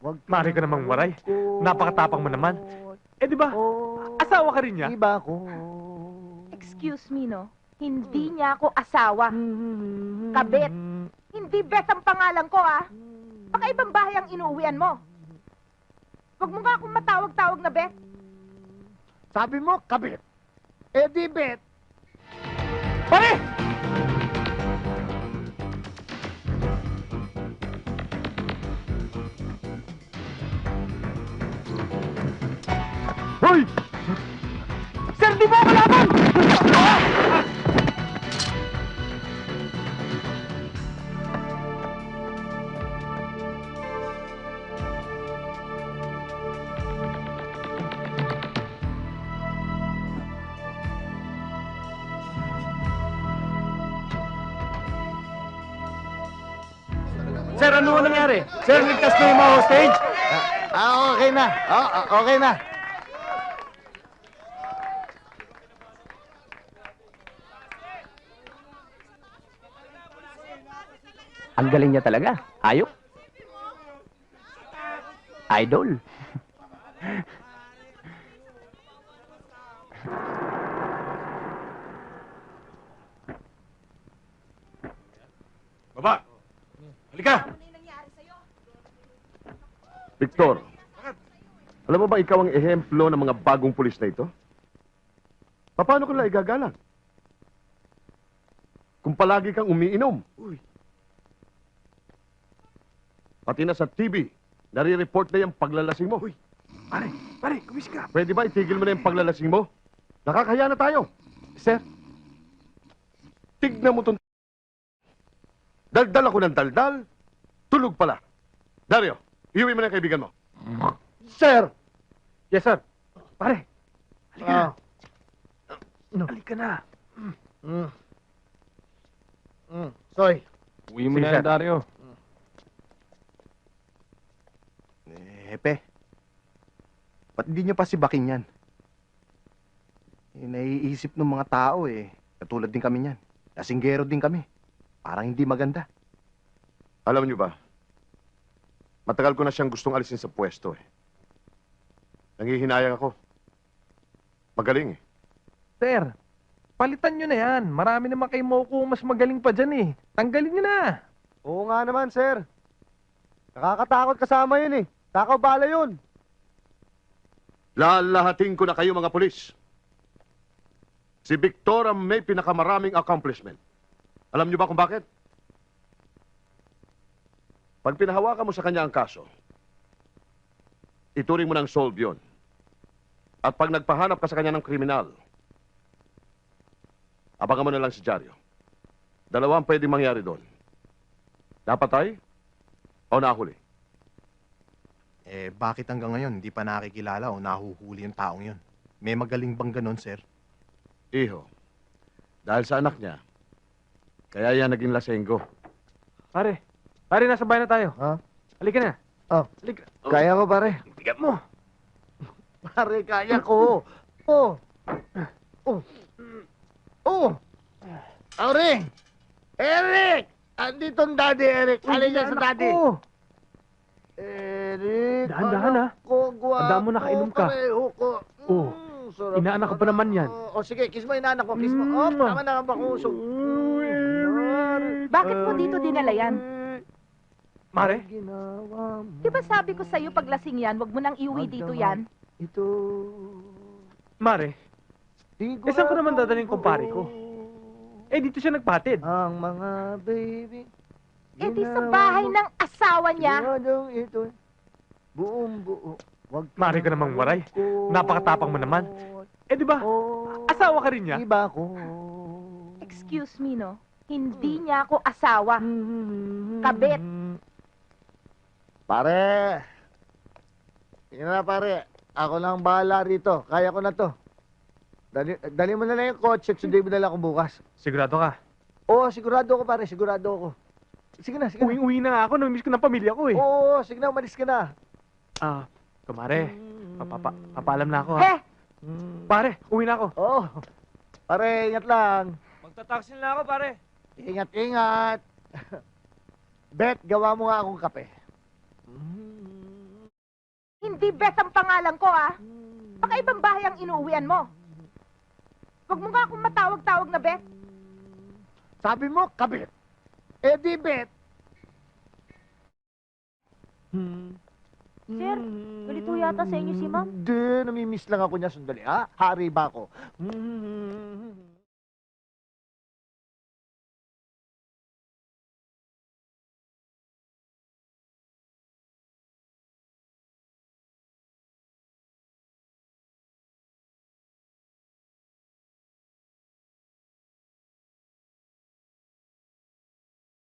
Wag Mari ka namang waray. Napakatapang mo naman. Eh di ba, asawa ka rin niya? Iba ko. Excuse me, no? Hindi niya ako asawa. Kabit. Hindi Beth ang pangalan ko, ah. Baka ibang bahay ang inuuwian mo. Huwag mo nga akong matawag-tawag na Beth. Sabi mo, kabit. Eh di bet. Pare! Hoy! Sir, di mo ako laban! Sir, ano ang nangyari? Sir, ligtas na yung mga hostage? Ah, okay na. Ah, ah, okay na. Ang galing niya talaga. Ayok. Idol. Baba! Halika! Victor, alam mo ba ikaw ang ehemplo ng mga bagong pulis na ito? Paano ko nila igagalang? Kung palagi kang umiinom. Pati na sa TV, nare-report na yung paglalasing mo. Pare, pare, kumis ka. Pwede ba itigil mo na yung paglalasing mo? Nakakaya na tayo. Sir, Tignan mo tong... Daldal ako ng daldal, tulog pala. Dario, iuwi mo na yung kaibigan mo. Sir. yes sir. Pare, halika na. Ah. No. Halika na. Mm. Mm. Soy. Uwi mo Sige, na Dario. Eh, Hepe. Hindi nyo pa si Baking yan? Eh, naiisip ng mga tao eh. Katulad din kami niyan. Lasinggero din kami. Parang hindi maganda. Alam niyo ba, matagal ko na siyang gustong alisin sa pwesto eh. Nangihinayang ako. Magaling eh. Sir, palitan nyo na yan. Marami naman kay Moko mas magaling pa dyan eh. Tanggalin nyo na. Oo nga naman, sir. Nakakatakot kasama yun eh. Takaw bala yun. Lalahating ko na kayo mga polis. Si Victor ang may pinakamaraming accomplishment. Alam niyo ba kung bakit? Pag pinahawakan mo sa kanya ang kaso, ituring mo ng solve yun. At pag nagpahanap ka sa kanya ng kriminal, abangan mo na lang si Jaryo. Dalawang pwedeng mangyari doon. Napatay o nahuli. Eh, bakit hanggang ngayon hindi pa nakikilala o nahuhuli yung taong yun? May magaling bang ganon, sir? Iho, dahil sa anak niya, kaya yan naging lasenggo. Pare, pare, nasa bahay na tayo. Ha? Halika na. Oh. Halika. Kaya ko, pare. Bigat mo. Pare, kaya ko. Oh. Oh. Oh. Aure. Eric! Andito ang daddy, Eric. Niya sa daddy? Oh, Eric. Dahan-dahan, ha? Ko, guwapo. Tandaan mo, nakainom ka. Pareho ko. Oh. Mm, sarap Inaanak ko pa naman yan. ako. Oh, sige, kiss mo inaanak ko. Kiss mo. Oh, Mm. tama na ang bakusog. Bakit mo dito dinala yan? Mare, Di ba sabi ko sa'yo pag lasing yan, wag mo nang iuwi dito yan? ito. Mare, Eh, saan ko naman dadalhin yung kumpare ko? eh dito siya nagpatid. Ang mga baby. Eh di sa bahay ng asawa niya. Ito. Buong buo. Wag Mari ka namang waray. Napakatapang mo naman. Eh di ba, Oh, asawa ka rin niya? Iba ko. Excuse me, no? Hindi niya ako asawa. Kabit. Pare. Sige na pare. Ako lang bahala rito. Kaya ko na to. Dali, dali mo na lang yung kotse at sundin mo na lang ako bukas. Sigurado ka. Oo, sigurado ako pare. Sigurado ako. Sige na, sige na. Uwing-uwi na nga ako, namimiss ko ng pamilya ko eh. Oo, sige na. Umalis ka na. Ah, kumare, papapa, papaalam na ako ha. He, Pare, uwi na ako. Oo. Pare, ingat lang. Magtataksi na ako, pare. Ingat, ingat. Bet, gawa mo nga akong kape. Mm. Hindi Beth ang pangalan ko, ah. Baka ibang bahay ang inuuwian mo. Huwag mo nga akong matawag-tawag na Beth. Sabi mo, kabit. Eh di bet. Sir, Ganito yata sa inyo si ma'am. Hindi, namimiss lang ako niya sandali. Ha? Hari ba ako?